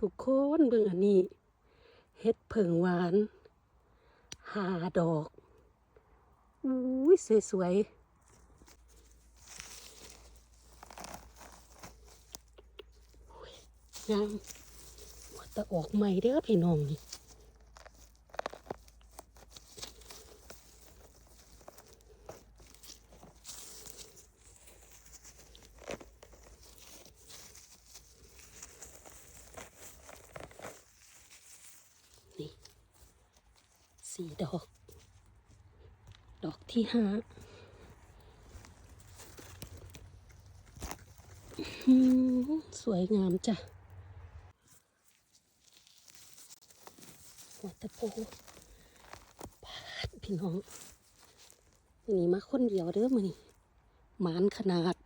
ทุกคนเบิ่งอันนี้ เฮ็ดเผิงหวานหาดอกอุ้ยสวยๆงามว่าตะออกใหม่เด้อพี่น้องนี่นี่ สี่ดอก ดอกที่ห้าสวยงามจ้ะ หัวตะโพปาดพี่น้องนนี้มาคนเดียวเด้อมือนี่หมานขนาด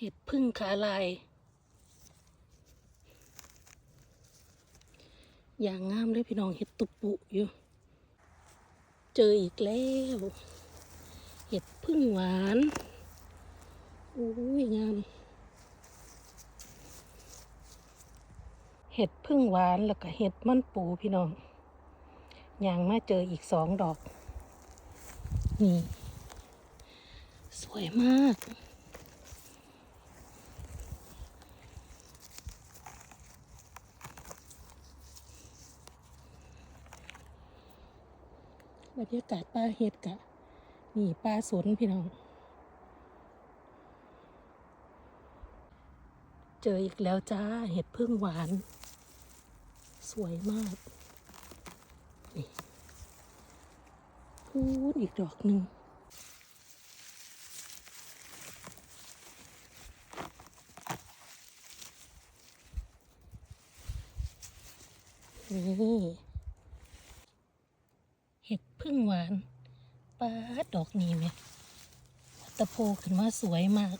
เห็ดพึ่งขาลาย อย่างงามเลยพี่น้องเห็ดตุปุอยู่ เจออีกแล้ว เห็ดพึ่งหวานอุ้ยงาม เห็ดพึ่งหวานแล้วก็เห็ดมันปูพี่น้อง อย่างมาเจออีกสองดอก นี่ สวยมาก บรรยากาศป่าเห็ดกะ นี่ป่าสนพี่น้อง เจออีกแล้วจ้าเห็ดพึ่งหวาน สวยมาก นี่พูดอีกดอกหนึ่งนี่ พึ่งหวานปาดดอกนี้ไหมตะโพขึ้นมาสวยมาก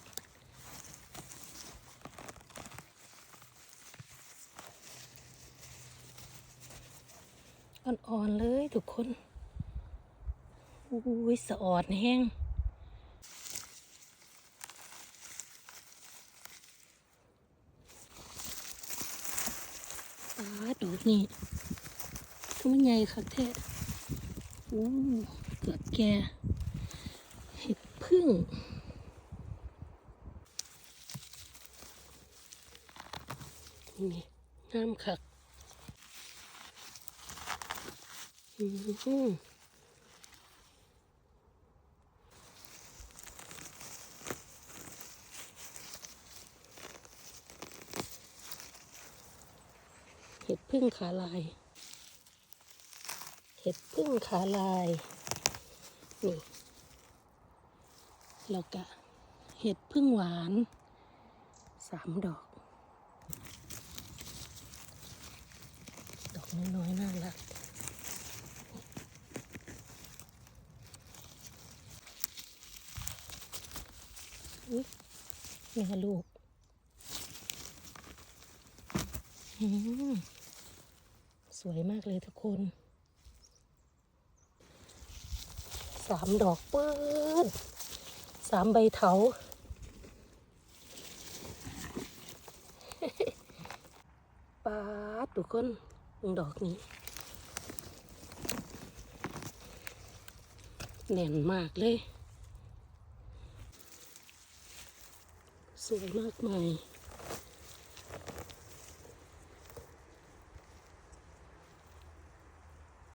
อ่อนๆเลยทุกคนอุ้ยสะออดแห้งปาดอกนี้คือมันใหญ่คักแท้ อู้เกือบแก่เห็ดพึ่งนี่งามคักอืมเห็ดพึ่งขาลาย ห็ดพึ่งขาลาย นี่แล้วก็เห็ดพึ่งหวานสามดอก ดอกน้อยๆน่ารักอุ๊ยแม่ลูกสวยมากเลยทุกคน สามดอกปื้นสามใบเถาปาดทุกคนเบิ่งดอกนี้แน่นมากเลย สวยมากมาย